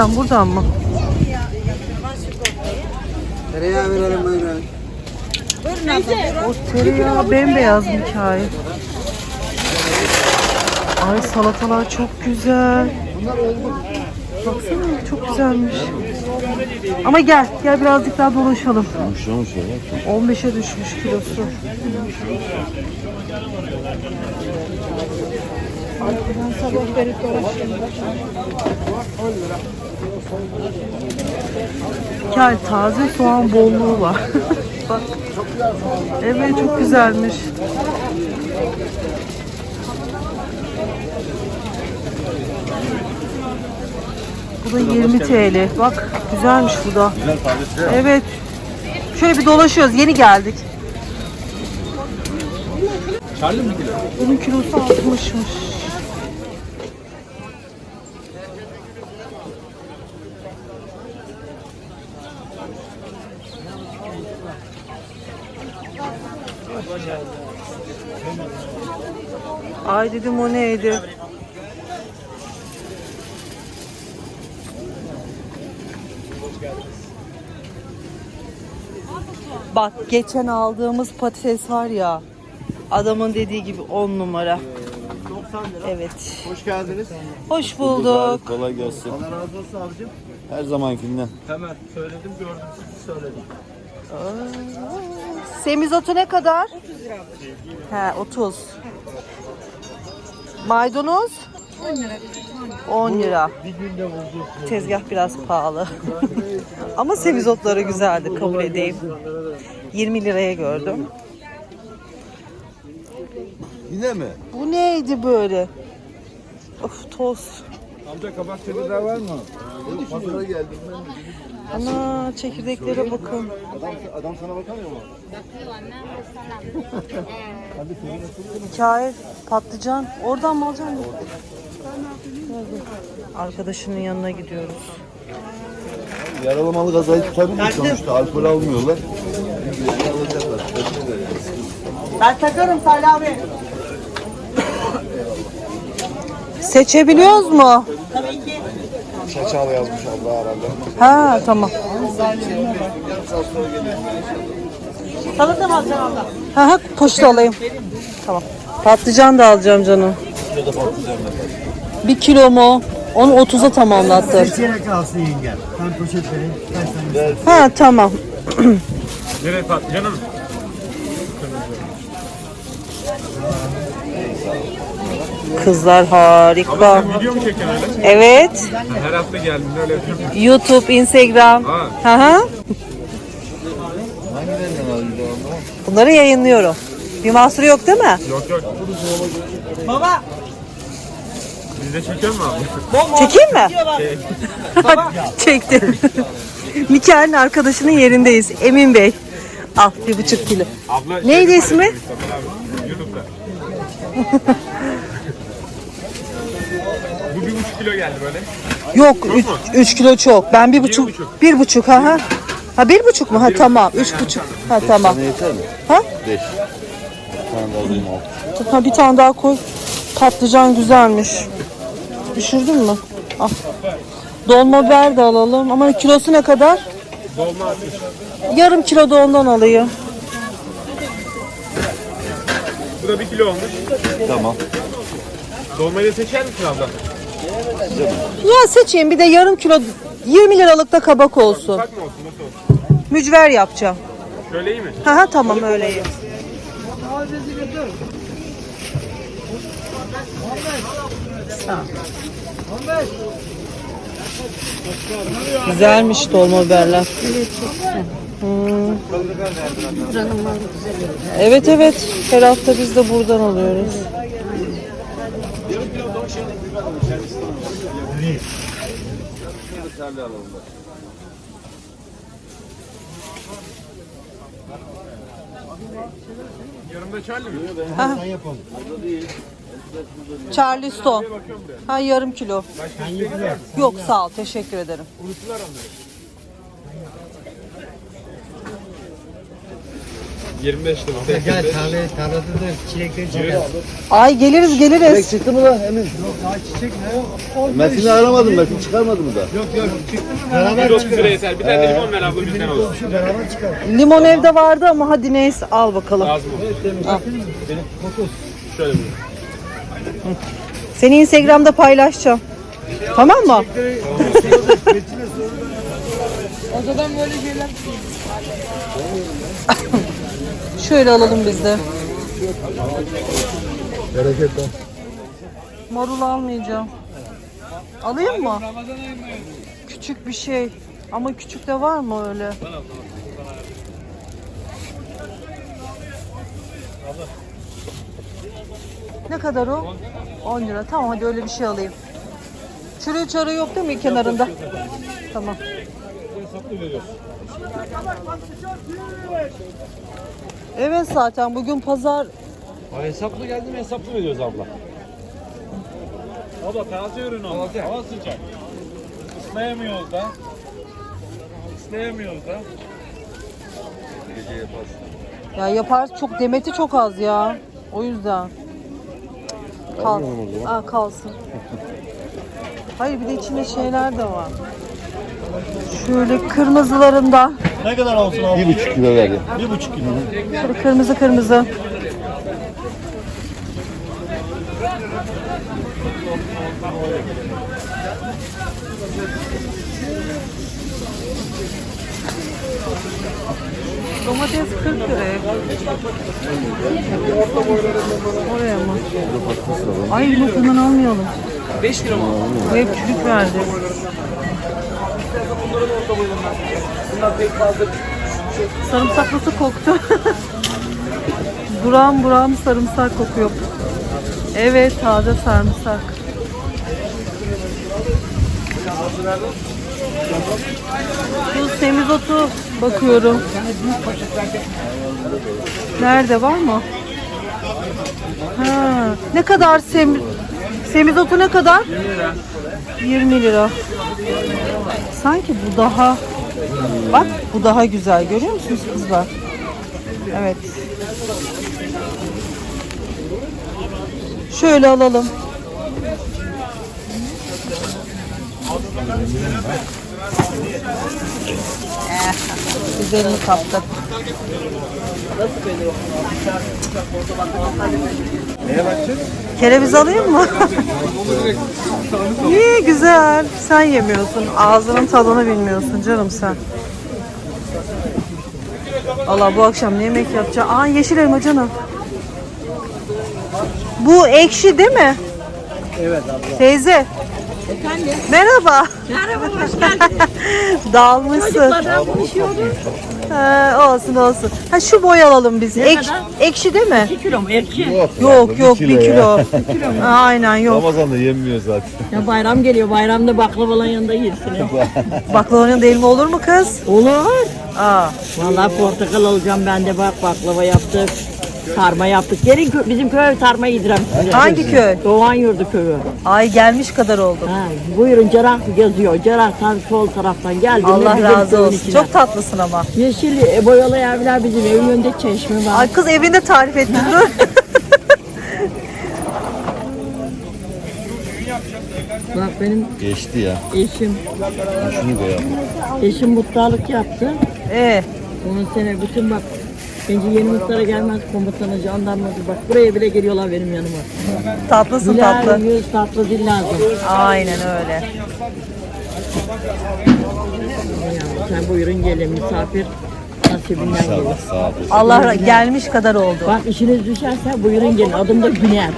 Nereden? Buradan mı? Tereyağı verelim buyurun. O tereyağı bembeyaz Mikail. Ay salatalar çok güzel. Baksana çok güzelmiş. Ama gel, gel birazcık daha dolaşalım. 15'e düşmüş kilosu. Arkadan sabah verip dolaşıyorum. Gel taze soğan bolluğu var. Bak. Evet çok güzelmiş. Bu da 20 TL. Bak güzelmiş bu da. Güzel tanesi. Evet. Şöyle bir dolaşıyoruz. Yeni geldik. Charlie mi kilo? Bunun kilosu 60'mış. Ay dedim o neydi? Bak geçen aldığımız patates var ya. Adamın dediği gibi 10 numara. Evet. Hoş geldiniz. Hoş bulduk. Kolay gelsin. Allah razı olsun abicim. Her zamankinden. Hemen söyledim gördüm sizi söyledim. Semizotu ne kadar? 30 lira. He 30. Maydanoz? 10 lira. 10 lira. Bir günde. Tezgah biraz pahalı. Ama semizotları güzeldi kabul edeyim. 20 liraya gördüm. Yine mi? Bu neydi böyle? Of toz. Amca kabak çekirdeği var mı? Pazara geldim ben. Ana çekirdeklere bakın. Adam, adam sana bakamıyor mu? Hikaye, patlıcan. Oradan mı alacaksın? Arkadaşının yanına gidiyoruz. Yaralamalı gazayı tutabilir sonuçta. Alkol almıyorlar. Bilgilerini alacaklar. Ben takarım Salih abi. Seçebiliyoruz mu? Çaçalı yazmış Allah herhalde. Ha tamam. Salata mı alacaksın abla? Ha ha poşet alayım. Tamam. Patlıcan da alacağım canım. Şurada patlıcan var. Bir kilo mu? Onu 30'a tamamlattır. Seçenek kalsın yenge. Ben poşet vereyim. Ha tamam. Nereye patlıcanım? Kızlar harika. Video mu çekiyorsun öyle? Evet. Her hafta geldiğinde öyle yapıyorum. YouTube, Instagram. Ha. Hı? Bunları yayınlıyorum. Bir mahsuru yok değil mi? Yok yok. Baba. Biz de çekiyor mu abi? Çekeyim mi? Çektim. Mikael'in arkadaşının yerindeyiz. Emin Bey. Al bir buçuk kilo. Abla Neydi ismi? YouTube'da. Bu bir buçuk kilo geldi böyle. Yok 3 kilo çok. Ben bir buçuk. buçuk. Bir buçuk ha ha. Ha bir buçuk mu? Ha tamam. Üç buçuk. Ha tamam. Sana yeter mi? Ha? Beş. Bir tane daha alayım al. Ha bir tane daha koy. Patlıcan güzelmiş. Düşürdün mü? Al. Dolma biber de alalım. Ama kilosu ne kadar? Dolma 60. Yarım kilo da ondan alayım. Bu da bir kilo olmuş. Tamam. Dolmayı da seçer misin abla? Ya seçeyim bir de yarım kilo 20 liralık da kabak olsun. Bak mı olsun nasıl olsun? Mücver yapacağım. Şöyle iyi mi? Ha ha tamam öyle iyi. Güzelmiş dolma biberler. Hmm. Evet evet. Her hafta biz de buradan alıyoruz. Charlie mi? Ha. Charleston. Ha yarım kilo. Yok sağ ol teşekkür ederim. 25 lira. Gel tarla, tarlada da çilekleri çeker. Ay geliriz geliriz. Çıktı mı lan Emin? Daha çiçek ne? Metin'i aramadım. Metin çıkarmadı mı da? Yok yok çıktı mı beraber 130 lira yeter. Bir tane de limon ver abla bizden olsun. Şu beraber çıkar. Limon evde vardı ama hadi neyse al bakalım. Lazım mı? Şöyle bir. Seni Instagram'da paylaşacağım. Tamam mı? Şöyle alalım biz de. Bereketler. Marul almayacağım. Alayım mı? Küçük bir şey. Ama küçük de var mı öyle? Ne kadar o? 10 lira. Tamam hadi öyle bir şey alayım. Çürü çarı yok değil mi kenarında? Tamam. Evet zaten bugün pazar Hesaplı geldi mi hesaplı veriyoruz abla. Abla taze ürün ama hava sıcak. Islayamıyoruz da. Islayamıyoruz da. Ya yapar çok demeti çok az ya. O yüzden. Kal. Aa, kalsın. Hayır bir de içinde şeyler de var. Şöyle kırmızılarından. Ne kadar olsun abi? Bir buçuk kilo verdi. Bir buçuk kilo. Şöyle kırmızı kırmızı. Domates 40 liraya. Oraya mı? Ay yok hemen almayalım. 5 lira mı? Bu hep çürük verdi. Sarımsaklısı koktu. buram buram sarımsak kokuyor. Evet taze sarımsak. Bu semizotu bakıyorum. Nerede var mı? Ha, ne kadar sem semizotu ne kadar? 20 lira. 20 lira. Sanki bu daha Bak bu daha güzel. Görüyor musunuz kızlar? Evet. Şöyle alalım. Eh, güzelini kaptık. Kereviz alayım mı? İyi güzel. Sen yemiyorsun. Ağzının tadını bilmiyorsun canım sen. Allah bu akşam ne yemek yapacağım? Aa yeşil elma canım. Bu ekşi değil mi? Evet abla. Teyze. Efendim? Merhaba. Merhaba, hoş geldin. Dağılmışsın. Çocuklardan konuşuyordum. Ha, olsun olsun. Ha şu boy alalım biz. Ek, kadar? ekşi değil mi? 2 kilo mu? Erki. Yok yok bir kilo. Aynen yok. Ramazan'da yenmiyor zaten. Ya bayram geliyor. Bayramda baklavaların yanında yersin. Baklavanın değil mi olur mu kız? Olur. Aa, Vallahi portakal alacağım ben de bak baklava yaptık. Sarma yaptık. Gelin kö- bizim köy sarma yedirem size. hangi köy? Doğan Yurdu köyü. Ay gelmiş kadar oldum. Ha, buyurun Cerrah yazıyor. Cerrah tam sol taraftan geldi. Allah razı olsun. Çok tatlısın ama. Yeşil e, boyalı evler bizim evin önünde çeşme var. Ay kız evinde tarif ettin dur. Bak benim Geçti ya. eşim, Şunu koyalım. eşim muhtarlık yaptı. Ee, 10 sene bütün bak Bence yeni muhtara gelmez komutanı, jandarmacı. Bak buraya bile geliyorlar benim yanıma. tatlısın Güler tatlı. yüz, tatlı dil lazım. Aynen öyle. Yani sen buyurun gelin misafir nasibinden gelin. İnşallah sağ ol. Allah gelmiş kadar oldu. Bak işiniz düşerse buyurun gelin. Adım da Güner.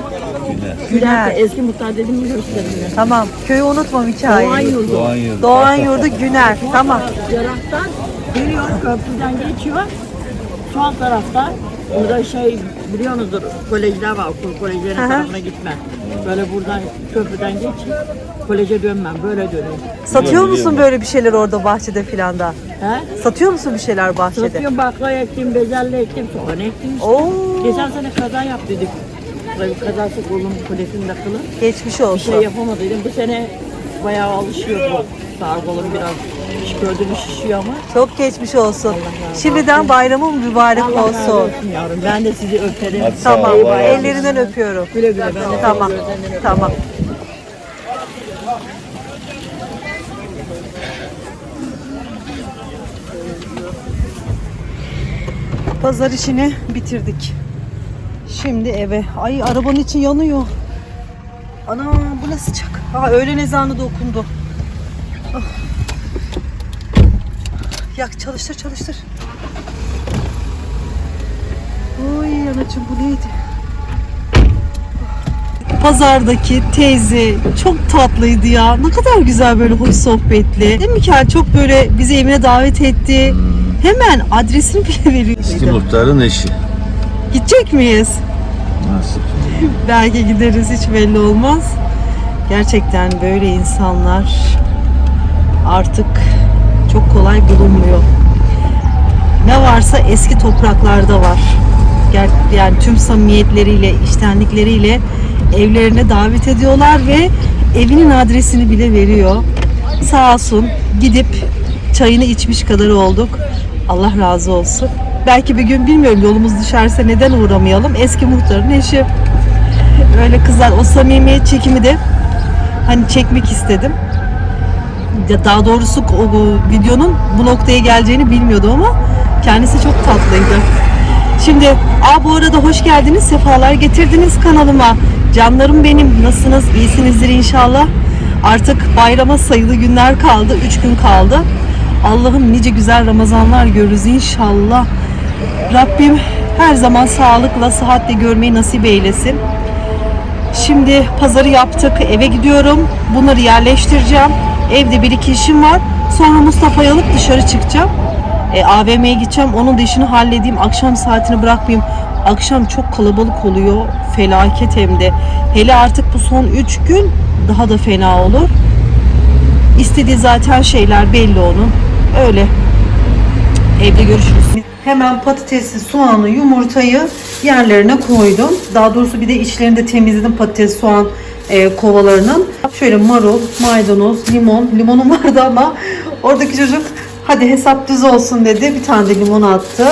Güner. Eski muhtar dedim mi gösterin. Tamam. Köyü unutmam Doğan hikayeyi. yurdu. Doğan yıldı. Doğan yurdu Güner. Tamam. Cerrah'tan geliyor köprüden geçiyor. Sol tarafta burada şey biliyorsunuzdur kolejler var okul kolejlerin hı. tarafına gitme. Böyle buradan köprüden geç koleje dönmem böyle dönüyorum. Satıyor musun böyle bir şeyler orada bahçede filan da? He? Satıyor musun bir şeyler bahçede? Satıyorum bakla ektim, bezelye ektim, soğan ektim işte. Oo, Geçen sene kaza yaptıydık. Tabii kazası kolum kulesinde kılı. geçmiş Bir şey olsun. yapamadıydım. Bu sene bayağı alışıyor bu. Sağ kolum biraz iş gördüğümü şişiyor ama. Çok geçmiş olsun. Şimdiden bayramın mübarek Allah razı olsun. olsun yavrum. Ben de sizi öperim. Tamam. Allah razı olsun. Ellerinden öpüyorum. Güle güle. Ben de Tamam. senin gözlerinden öperim. Tamam. Pazar işini bitirdik. Şimdi eve. Ay arabanın içi yanıyor. Ana bu ne sıcak. Ha öğlen ezanı da okundu. Ah. Yak çalıştır çalıştır. Oy anacığım bu neydi? Pazardaki teyze çok tatlıydı ya. Ne kadar güzel böyle hoş sohbetli. Değil mi Kel? Çok böyle bizi evine davet etti. Hemen adresini bile veriyor. Eski muhtarın eşi. Gidecek miyiz? Nasıl? Belki gideriz hiç belli olmaz. Gerçekten böyle insanlar artık çok kolay bulunmuyor. Ne varsa eski topraklarda var. Yani tüm samimiyetleriyle, iştenlikleriyle evlerine davet ediyorlar ve evinin adresini bile veriyor. Sağ olsun gidip çayını içmiş kadar olduk. Allah razı olsun. Belki bir gün bilmiyorum yolumuz düşerse neden uğramayalım. Eski muhtarın eşi. Öyle kızlar o samimiyet çekimi de hani çekmek istedim. Daha doğrusu o, videonun bu noktaya geleceğini bilmiyordum ama kendisi çok tatlıydı. Şimdi aa bu arada hoş geldiniz, sefalar getirdiniz kanalıma. Canlarım benim, nasılsınız? İyisinizdir inşallah. Artık bayrama sayılı günler kaldı, 3 gün kaldı. Allah'ım nice güzel Ramazanlar görürüz inşallah. Rabbim her zaman sağlıkla, sıhhatle görmeyi nasip eylesin. Şimdi pazarı yaptık. Eve gidiyorum. Bunları yerleştireceğim. Evde bir iki işim var. Sonra Mustafa'yı alıp dışarı çıkacağım. E, AVM'ye gideceğim. Onun da işini halledeyim. Akşam saatini bırakmayayım. Akşam çok kalabalık oluyor. Felaket hem de. Hele artık bu son 3 gün daha da fena olur. İstediği zaten şeyler belli onun. Öyle. Evde görüşürüz. Hemen patatesi, soğanı, yumurtayı yerlerine koydum. Daha doğrusu bir de içlerini de temizledim patates, soğan e, kovalarının. Şöyle marul, maydanoz, limon. Limonum vardı ama oradaki çocuk hadi hesap düz olsun dedi. Bir tane de limon attı.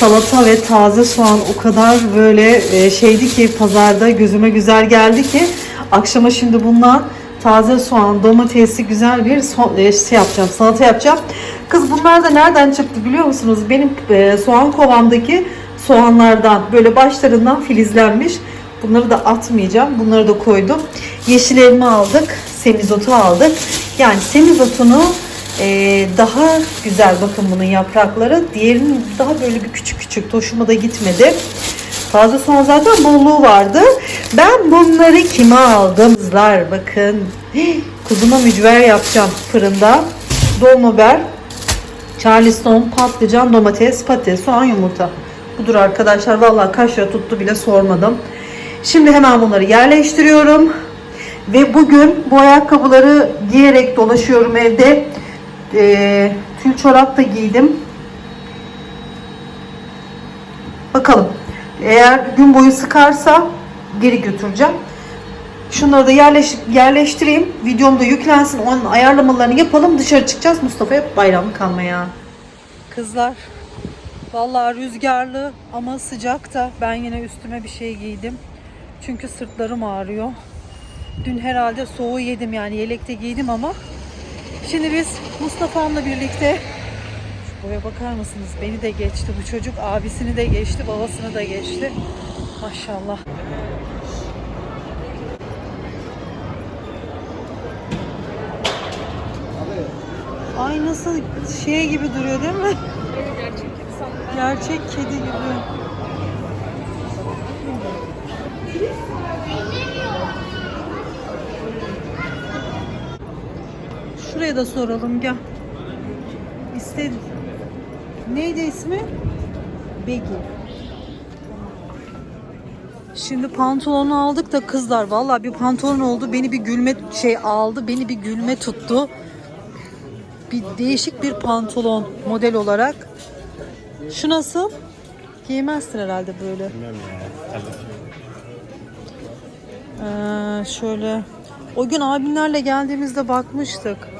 Salata ve taze soğan o kadar böyle e, şeydi ki pazarda gözüme güzel geldi ki akşama şimdi bundan taze soğan, domatesli güzel bir so- e, şey yapacağım, salata yapacağım. Kız bunlar da nereden çıktı biliyor musunuz? Benim e, soğan kovamdaki soğanlardan böyle başlarından filizlenmiş. Bunları da atmayacağım. Bunları da koydum. Yeşil elma aldık. Semizotu aldık. Yani semizotunu e, daha güzel bakın bunun yaprakları. Diğerinin daha böyle bir küçük küçük. Hoşuma da gitmedi. Taze soğan zaten bolluğu vardı. Ben bunları kime aldım? Kızlar bakın. Kuzuma mücver yapacağım fırında. Dolma biber, charleston, patlıcan, domates, patates, soğan, yumurta. Budur arkadaşlar. Vallahi kaç lira tuttu bile sormadım. Şimdi hemen bunları yerleştiriyorum. Ve bugün bu ayakkabıları giyerek dolaşıyorum evde. Ee, tül çorap da giydim. Bakalım. Eğer gün boyu sıkarsa geri götüreceğim. Şunları da yerleş, yerleştireyim. Videom da yüklensin. Onun ayarlamalarını yapalım. Dışarı çıkacağız. Mustafa'ya bayram kalmaya. Kızlar. Vallahi rüzgarlı ama sıcak da ben yine üstüme bir şey giydim. Çünkü sırtlarım ağrıyor. Dün herhalde soğuğu yedim yani yelekte giydim ama şimdi biz Mustafa'mla birlikte şu boya bakar mısınız? Beni de geçti bu çocuk. Abisini de geçti, babasını da geçti. Maşallah. Ay nasıl şey gibi duruyor değil mi? Gerçek kedi gibi. Şuraya da soralım gel. İstedim. Neydi ismi? Begi. Şimdi pantolonu aldık da kızlar vallahi bir pantolon oldu beni bir gülme şey aldı beni bir gülme tuttu. Bir değişik bir pantolon model olarak. Şu nasıl? Giymezsin herhalde böyle. Ee, şöyle O gün abimlerle geldiğimizde bakmıştık.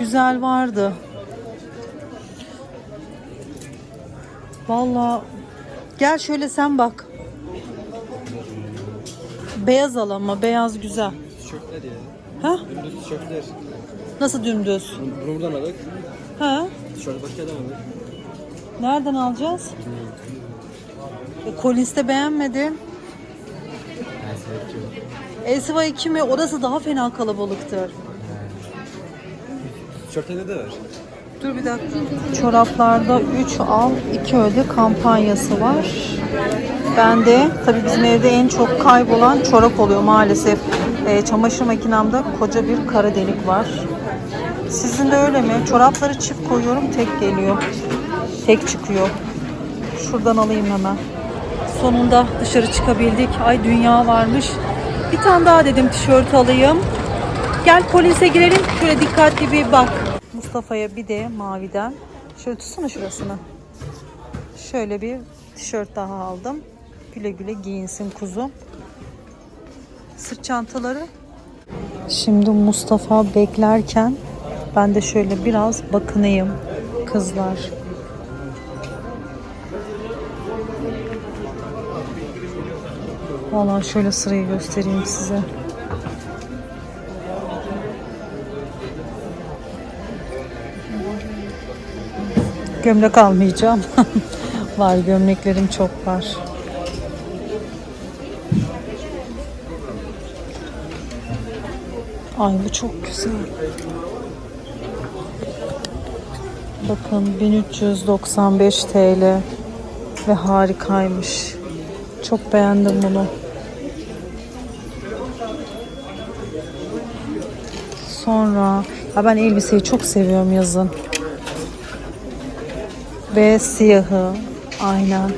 Güzel vardı. Vallahi gel şöyle sen bak. Beyaz al ama beyaz güzel. Tişörtler ya. Ha? Dümdüz tişörtler. Nasıl dümdüz? Bunu buradan aldık. Ha? Tişört başka yerden aldık. Nereden alacağız? E, Collins'te beğenmedim. Elsiva 2 mi? Orası daha fena kalabalıktır. Tişörtlerde de var. Dur bir dakika. Çoraplarda 3 al 2 öde kampanyası var. Ben de tabii bizim evde en çok kaybolan çorap oluyor maalesef. Ee, çamaşır makinemde koca bir kara delik var. Sizin de öyle mi? Çorapları çift koyuyorum tek geliyor. Tek çıkıyor. Şuradan alayım hemen. Sonunda dışarı çıkabildik. Ay dünya varmış. Bir tane daha dedim tişört alayım. Gel polise girelim. Şöyle dikkatli bir bak. Mustafa'ya bir de maviden. Şöyle tutsana şurasını. Şöyle bir tişört daha aldım. Güle güle giyinsin kuzum. Sırt çantaları. Şimdi Mustafa beklerken ben de şöyle biraz bakınayım kızlar. Vallahi şöyle sırayı göstereyim size. Gömlek almayacağım. var gömleklerim çok var. Ay bu çok güzel. Bakın 1395 TL ve harikaymış. Çok beğendim bunu. Sonra ya ben elbiseyi çok seviyorum yazın. Ve siyahı aynen.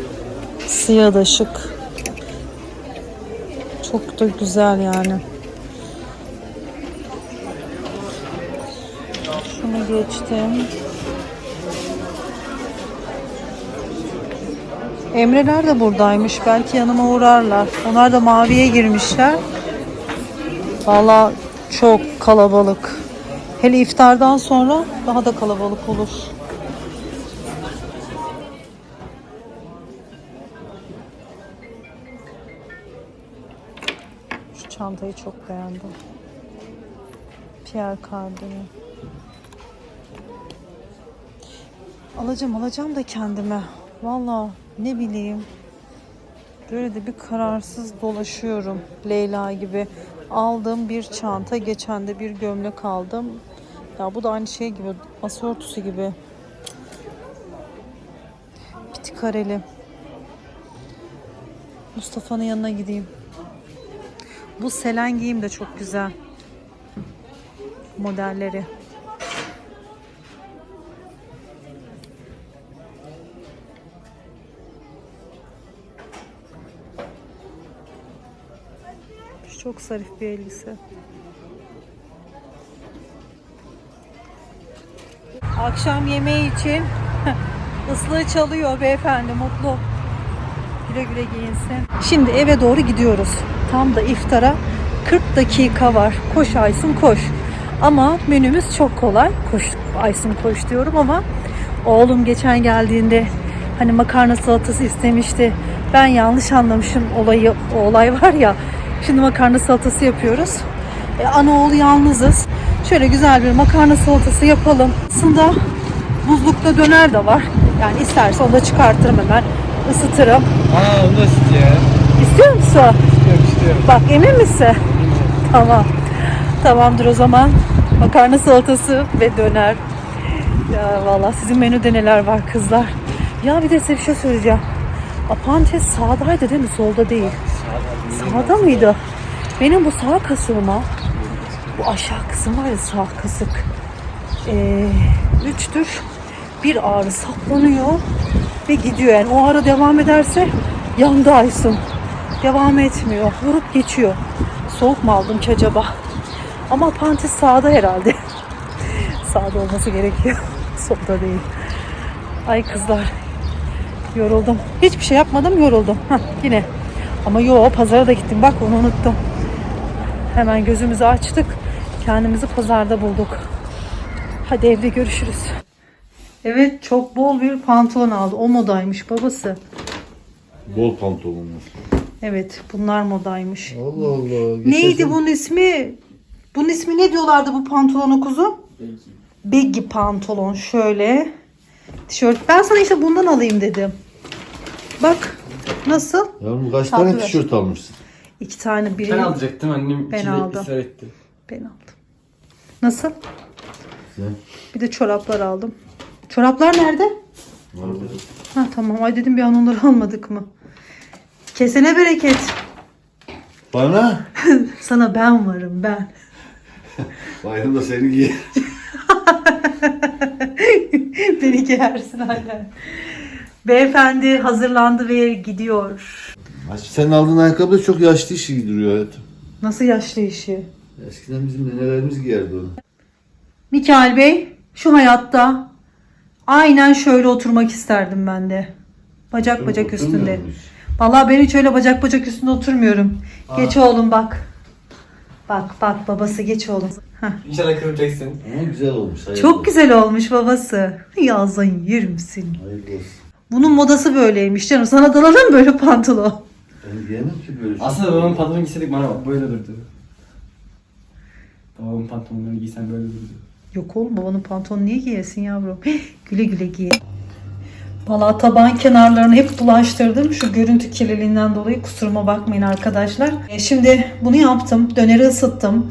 Siyah da şık. Çok da güzel yani. Şunu geçtim. Emreler de buradaymış. Belki yanıma uğrarlar. Onlar da maviye girmişler. Valla çok kalabalık. Hele iftardan sonra daha da kalabalık olur. Çantayı çok beğendim. Pierre Cardin'i. Alacağım alacağım da kendime. Valla ne bileyim. Böyle de bir kararsız dolaşıyorum. Leyla gibi. Aldığım bir çanta. Geçen de bir gömlek aldım. Ya bu da aynı şey gibi. Masa örtüsü gibi. Piti kareli. Mustafa'nın yanına gideyim. Bu Selen giyim de çok güzel. Modelleri. Çok zarif bir elbise. Akşam yemeği için ıslığı çalıyor beyefendi mutlu. Güle güle giyinsin. Şimdi eve doğru gidiyoruz. Tam da iftara 40 dakika var. Koş Aysun koş. Ama menümüz çok kolay. Koş Aysun koş diyorum ama oğlum geçen geldiğinde hani makarna salatası istemişti. Ben yanlış anlamışım olayı. O olay var ya. Şimdi makarna salatası yapıyoruz. E, ana oğlu yalnızız. Şöyle güzel bir makarna salatası yapalım. Aslında buzlukta döner de var. Yani isterse onu da çıkartırım hemen. ısıtırım. Aa onu da istiyor. İstiyor musun? İstiyorum. Bak emin misin? Tamam. Tamamdır o zaman. Makarna salatası ve döner. Ya valla sizin menüde neler var kızlar. Ya bir de size bir şey söyleyeceğim. Apantes sağdaydı değil mi? Solda değil. Sağda mıydı? Benim bu sağ kasığıma bu aşağı kısım var ya sağ kasık. Ee, üçtür bir ağrı saplanıyor ve gidiyor. Yani o ağrı devam ederse yandı Aysun. Devam etmiyor. Vurup geçiyor. Soğuk mu aldım ki acaba? Ama pantis sağda herhalde. sağda olması gerekiyor. Solda değil. Ay kızlar. Yoruldum. Hiçbir şey yapmadım yoruldum. Hah, yine. Ama yo pazara da gittim. Bak onu unuttum. Hemen gözümüzü açtık. Kendimizi pazarda bulduk. Hadi evde görüşürüz. Evet çok bol bir pantolon aldı. O modaymış babası. Bol pantolonlar. Evet bunlar modaymış. Allah Allah. Neydi bunun ismi? Bunun ismi ne diyorlardı bu pantolonu kuzum? Baggy pantolon şöyle. Tişört. Ben sana işte bundan alayım dedim. Bak nasıl? Yavrum kaç Tatlı tane ver. tişört almışsın? İki tane biri Ben alacaktım annem Ben içinde aldım. ısrar etti. ben aldım. Nasıl? Güzel. Bir de çoraplar aldım. Çoraplar nerede? Ha tamam. Ay dedim bir an onları almadık mı? Kesene bereket. Bana? Sana ben varım ben. Bayramda seni giy. Beni giyersin aynen. Beyefendi hazırlandı ve gidiyor. Senin aldığın ayakkabı da çok yaşlı işi giydiriyor hayatım. Nasıl yaşlı işi? Eskiden bizim nenelerimiz giyerdi onu. Mikail Bey, şu hayatta aynen şöyle oturmak isterdim ben de. Bacak bacak üstünde. Muyuz? Vallahi ben hiç öyle bacak bacak üstünde oturmuyorum. Geç oğlum bak. Bak bak babası geç oğlum. Heh. İnşallah kırmayacaksın. Ama güzel olmuş. hayırlı Çok olsun. güzel olmuş babası. Yazın yer misin? Hayırlı olsun. Bunun modası böyleymiş canım. Sana dalalım böyle pantolon. Ben giyemem ki böyle şey. Aslında babamın pantolonu giyseydik bana bak böyle durdu. Babamın pantolonunu giysen böyle durdu. Yok oğlum babanın pantolonu niye giyesin yavrum? güle güle giy. Valla tabağın kenarlarını hep bulaştırdım. Şu görüntü kirliliğinden dolayı kusuruma bakmayın arkadaşlar. E, Şimdi bunu yaptım. Döneri ısıttım.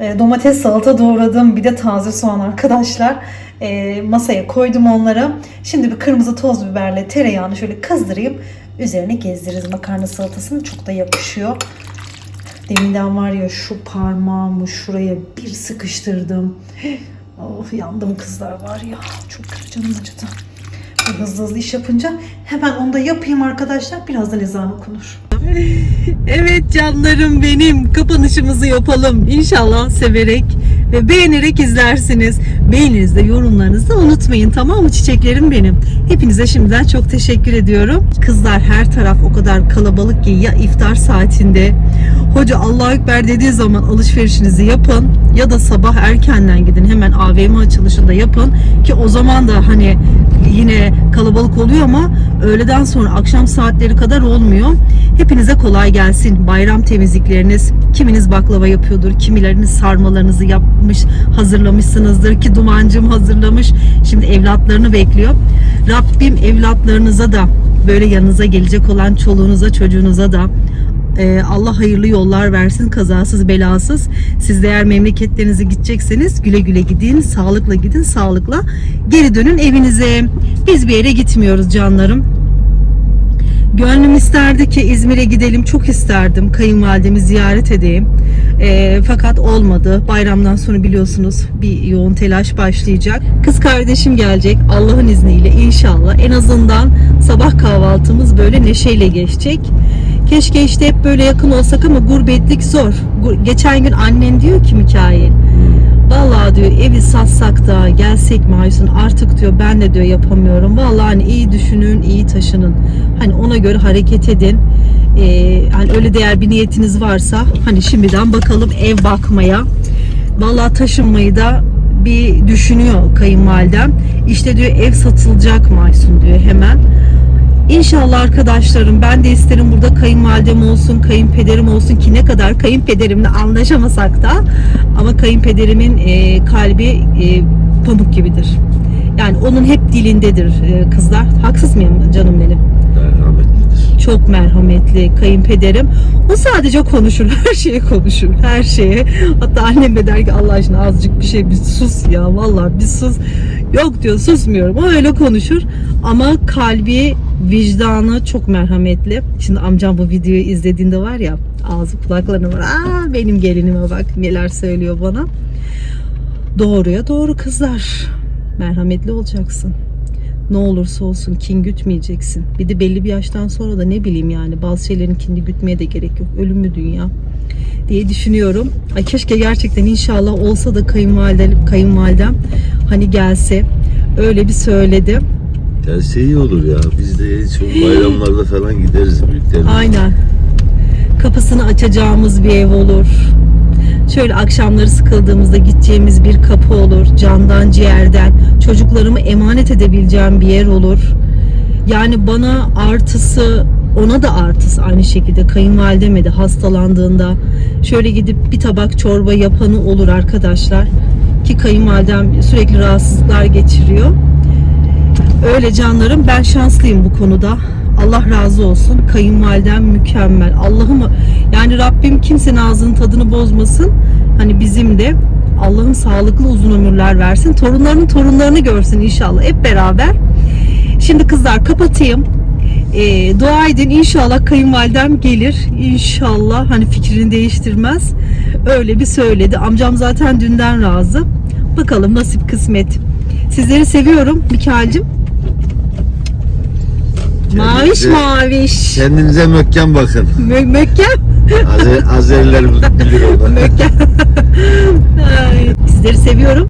E, Domates salata doğradım. Bir de taze soğan arkadaşlar. E, masaya koydum onları. Şimdi bir kırmızı toz biberle tereyağını şöyle kızdırayım. Üzerine gezdiririz makarna salatasını. Çok da yapışıyor. Deminden var ya şu parmağımı şuraya bir sıkıştırdım. Of yandım kızlar var ya. Çok canım acıdı. Hızlı hızlı iş yapınca hemen onu da yapayım arkadaşlar. Birazdan ezan okunur. Evet canlarım benim. Kapanışımızı yapalım. İnşallah severek ve beğenerek izlersiniz. Beğeninizde yorumlarınızı unutmayın tamam mı çiçeklerim benim. Hepinize şimdiden çok teşekkür ediyorum. Kızlar her taraf o kadar kalabalık ki ya iftar saatinde hoca Allahu Ekber dediği zaman alışverişinizi yapın ya da sabah erkenden gidin hemen AVM açılışında yapın ki o zaman da hani yine kalabalık oluyor ama öğleden sonra akşam saatleri kadar olmuyor. Hepinize kolay gelsin. Bayram temizlikleriniz, kiminiz baklava yapıyordur, kimileriniz sarmalarınızı yapmış, hazırlamışsınızdır ki dumancım hazırlamış. Şimdi evlatlarını bekliyor. Rabbim evlatlarınıza da böyle yanınıza gelecek olan çoluğunuza, çocuğunuza da ee, Allah hayırlı yollar versin kazasız belasız. Siz de eğer memleketlerinize gidecekseniz güle güle gidin, sağlıkla gidin, sağlıkla geri dönün evinize. Biz bir yere gitmiyoruz canlarım. Gönlüm isterdi ki İzmir'e gidelim. Çok isterdim kayınvalidemi ziyaret edeyim. Ee, fakat olmadı. Bayramdan sonra biliyorsunuz bir yoğun telaş başlayacak. Kız kardeşim gelecek Allah'ın izniyle inşallah. En azından sabah kahvaltımız böyle neşeyle geçecek. Keşke işte hep böyle yakın olsak ama gurbetlik zor. Geçen gün annen diyor ki Mikail. Vallahi diyor evi satsak da gelsek mi Aysun artık diyor ben de diyor yapamıyorum. Vallahi hani iyi düşünün iyi taşının. Hani ona göre hareket edin. Ee, hani öyle değer bir niyetiniz varsa hani şimdiden bakalım ev bakmaya. Vallahi taşınmayı da bir düşünüyor kayınvalidem. İşte diyor ev satılacak mı Aysun diyor hemen. İnşallah arkadaşlarım ben de isterim burada kayınvalidem olsun, kayınpederim olsun ki ne kadar kayınpederimle anlaşamasak da ama kayınpederimin e, kalbi e, pamuk gibidir. Yani onun hep dilindedir e, kızlar. Haksız mıyım canım benim? Çok merhametli kayınpederim. O sadece konuşur. Her şeyi konuşur. Her şeye. Hatta annem de der ki Allah aşkına azıcık bir şey bir sus ya. Vallahi bir sus. Yok diyor susmuyorum. O öyle konuşur. Ama kalbi, vicdanı çok merhametli. Şimdi amcam bu videoyu izlediğinde var ya ağzı kulaklarına var. Aa benim gelinime bak neler söylüyor bana. Doğruya doğru kızlar. Merhametli olacaksın. Ne olursa olsun kin gütmeyeceksin. Bir de belli bir yaştan sonra da ne bileyim yani bazı şeylerin kinini gütmeye de gerek yok. Ölüm mü dünya diye düşünüyorum. Ay keşke gerçekten inşallah olsa da kayınvalidem, kayınvalidem hani gelse. Öyle bir söyledi. Gelse iyi olur ya. Biz de çok bayramlarda falan gideriz büyüklerimiz. Aynen. Kapısını açacağımız bir ev olur. Şöyle akşamları sıkıldığımızda gideceğimiz bir kapı olur. Candan ciğerden. Çocuklarımı emanet edebileceğim bir yer olur. Yani bana artısı ona da artısı aynı şekilde kayınvalideme de hastalandığında şöyle gidip bir tabak çorba yapanı olur arkadaşlar ki kayınvalidem sürekli rahatsızlıklar geçiriyor. Öyle canlarım ben şanslıyım bu konuda. Allah razı olsun. Kayınvalidem mükemmel. Allah'ım yani Rabbim kimsenin ağzının tadını bozmasın. Hani bizim de Allah'ım sağlıklı uzun ömürler versin. Torunlarının torunlarını görsün inşallah hep beraber. Şimdi kızlar kapatayım. Ee, dua edin inşallah kayınvalidem gelir. İnşallah hani fikrini değiştirmez. Öyle bir söyledi. Amcam zaten dünden razı. Bakalım nasip kısmet. Sizleri seviyorum Mikal'cim. Maviş Kendinize- maviş. Kendinize mökken bakın. Mö- mökkem. Azer, Azeriler bilir onu. Mökkem. Ay, Sizleri seviyorum.